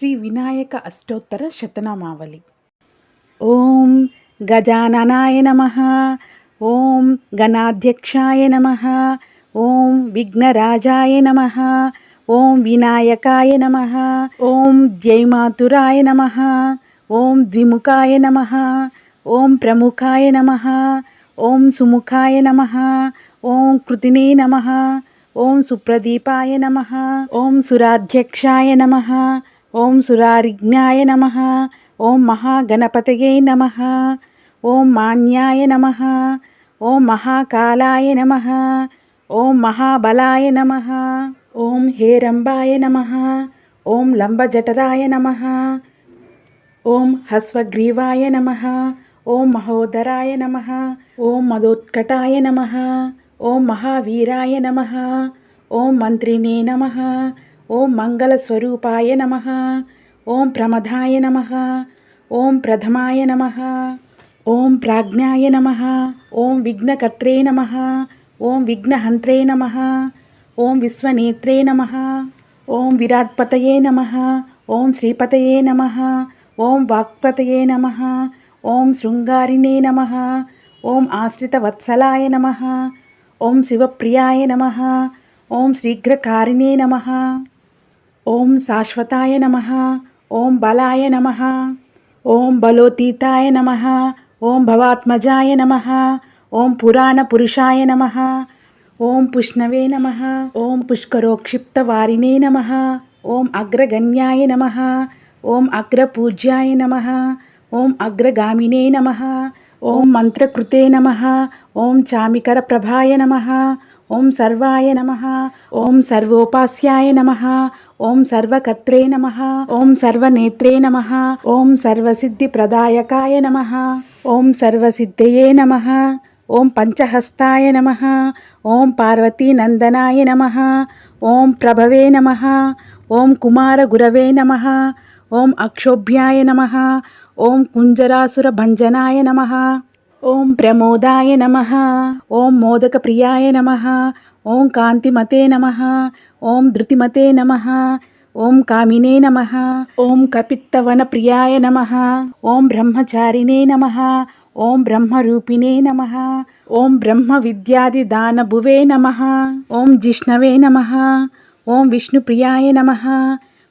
శ్రీ వినాయక అష్టోత్తర శతనామావళి ఓం గజాననాయ నమ ఓం గణాధ్యక్షాయ నమ ఓం విఘ్నరాజాయ నమ ఓం వినాయకాయ నమ ఓం ద్యైమాతురాయ నమ ఓం ద్విముఖాయ నమ ఓం ప్రముఖాయ నమ ఓం సుముఖాయ నమ ఓం కృతినే నమ ఓం సుప్రదీపాయ నమ ఓం సురాధ్యక్షాయ నమ ఓం సురారిజ్ఞాయ నమ ఓం మహాగణపతయే నమ ఓం మాన్యాయ నమ ఓం మహాకాలాయ నమ ఓం మహాబలాయ నమ ఓం హేరంబాయ నమ ఓం లంబజఠరాయ నమ ఓం హస్వగ్రీవాయ నమ ఓం మహోదరాయ నమ ఓం మదోత్కటాయ నమ ఓం మహావీరాయ నమ ఓం మంత్రినే నమ ఓం మంగళస్వరూపాయ నమ ఓం ప్రమదాయ నమ ఓం ప్రథమాయ నమ ఓం ప్రాజ్ఞాయ నమ ఓం విఘ్నకర్త్రే నమ ఓం విఘ్నహంత్రే నమ ఓం విశ్వనేత్రే నమ ఓం విరాట్పతయే నమ ఓం శ్రీపతయే నమ ఓం వాక్పతయే నమ ఓం శృంగారిణే నమ ఓం ఆశ్రితవత్సలాయ నమ ఓం శివప్రియాయ నమ ఓం శీఘ్రకారిణే నమ ఓం శాశ్వతాయ నమ ఓం బలాయ నమ ఓం బలోతీతాయ నమ ఓం భవాత్మజాయ నమ ఓం పురాణపురుషాయ నమ ఓం పుష్ణవే నమ ఓం పుష్కరోక్షిప్తవారిణే నమ ఓం అగ్రగణ్యాయ నమ ఓం అగ్రపూజ్యాయ నమ ఓం అగ్రగామినే నమ ఓం మంత్రకృతే నమ ఓం చామికరప్రభాయ నమ ఓం సర్వాయ నమ ఓం సర్వోపాస్యాయ నమ ఓం సర్వకత్రే నమ ఓం సర్వనేత్రే నమ ఓం సర్వసిద్ధిప్రదాయకాయ నమ ఓం సర్వసిద్ధయే నమ ఓం పంచహస్తాయ నమ ఓం పార్వతీనందనాయ నమ ఓం ప్రభవే నమ ఓం కుమారగురవే నమ ఓం అక్షోభ్యాయ నమ ఓం కుంజరాసురభంజనాయ నమ ఓం ప్రమోదాయ నమ ఓం మోదక ప్రియాయ నమ ఓం కాంతిమతే నమ ఓం ధృతిమతే నమ ఓం కామినే నమ ఓం కపిత్తవన ప్రియాయ నమ ఓం బ్రహ్మచారిణే నమ ఓం బ్రహ్మరూపిణే నమ ఓం బ్రహ్మ విద్యాది విద్యాదిదానభువే నమ ఓం జిష్ణవే నమ ఓం విష్ణుప్రియాయ నమ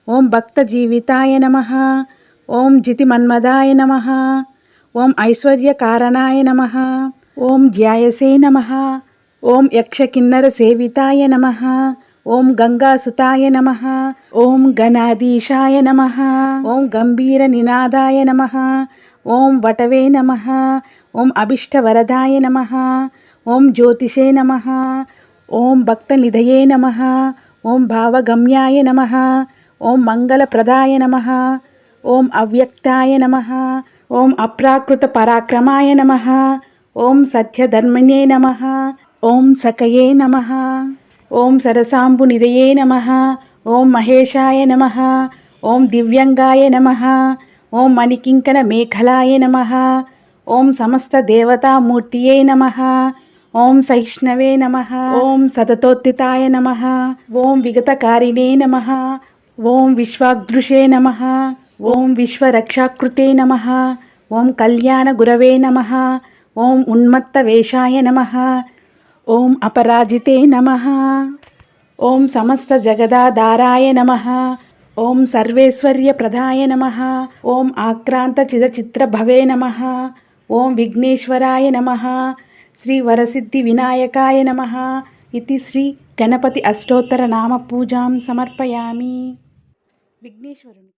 ఓం భక్త జీవితాయ నమ ఓం జితిమన్మదాయ నమ ఓం ఐశ్వర్యకారణాయ నమ ఓం ధ్యాయసే నమ ఓం యక్షకిన్నర సేవితాయ నమ ఓం గంగాసుతాయ నమ ఓం గణాధీశాయ నమ ఓం గంభీర నినాదాయ నమ ఓం వటవే నమ ఓం అభిష్టవరదాయ నమ ఓం జ్యోతిషే నమ ఓం భక్తనిధయే నమ ఓం భావగమ్యాయ నమ ఓం మంగళప్రదాయ నమ ఓం అవ్యక్తాయ నమ ఓం అప్రాకృత పరాక్రమాయ నమ ఓం సత్యధర్మిణే నమ ఓం సకయే నమ ఓం సరసాంబునిదయే నమ ఓం మహేశాయ నమ ఓం దివ్యంగాయ నమ ఓం మణికింకన మేఖలాయ నమ ఓం సమస్త దేవతామూర్తియే నమ ఓం సహిష్ణవే నమ ఓం సతతోత్తితాయ నమ ఓం విగతకారిణే నమ ఓం విశ్వాగ్దృషే నమ ఓం విశ్వరక్షాకృతే నమ. ఓం కళ్యాణ గురవే నమ. ఓం ఉన్మత్త వేషాయ నమ. ఓం అపరాజితే నమ. ఓం సమస్త జగదాధారాయ నమ. ఓం సర్వేశ్వర్య సర్వేశ్వర్యప్రదాయ నమ. ఓం ఆక్రాంత చిదచిత్ర భవే నమ. ఓం విఘ్నేశ్వరాయ నమ. శ్రీ వరసిద్ధి వినాయకాయ నమ. ఇది శ్రీ గణపతి అష్టోత్తర నామ పూజాం సమర్పయామి. విఘ్నేశ్వరుని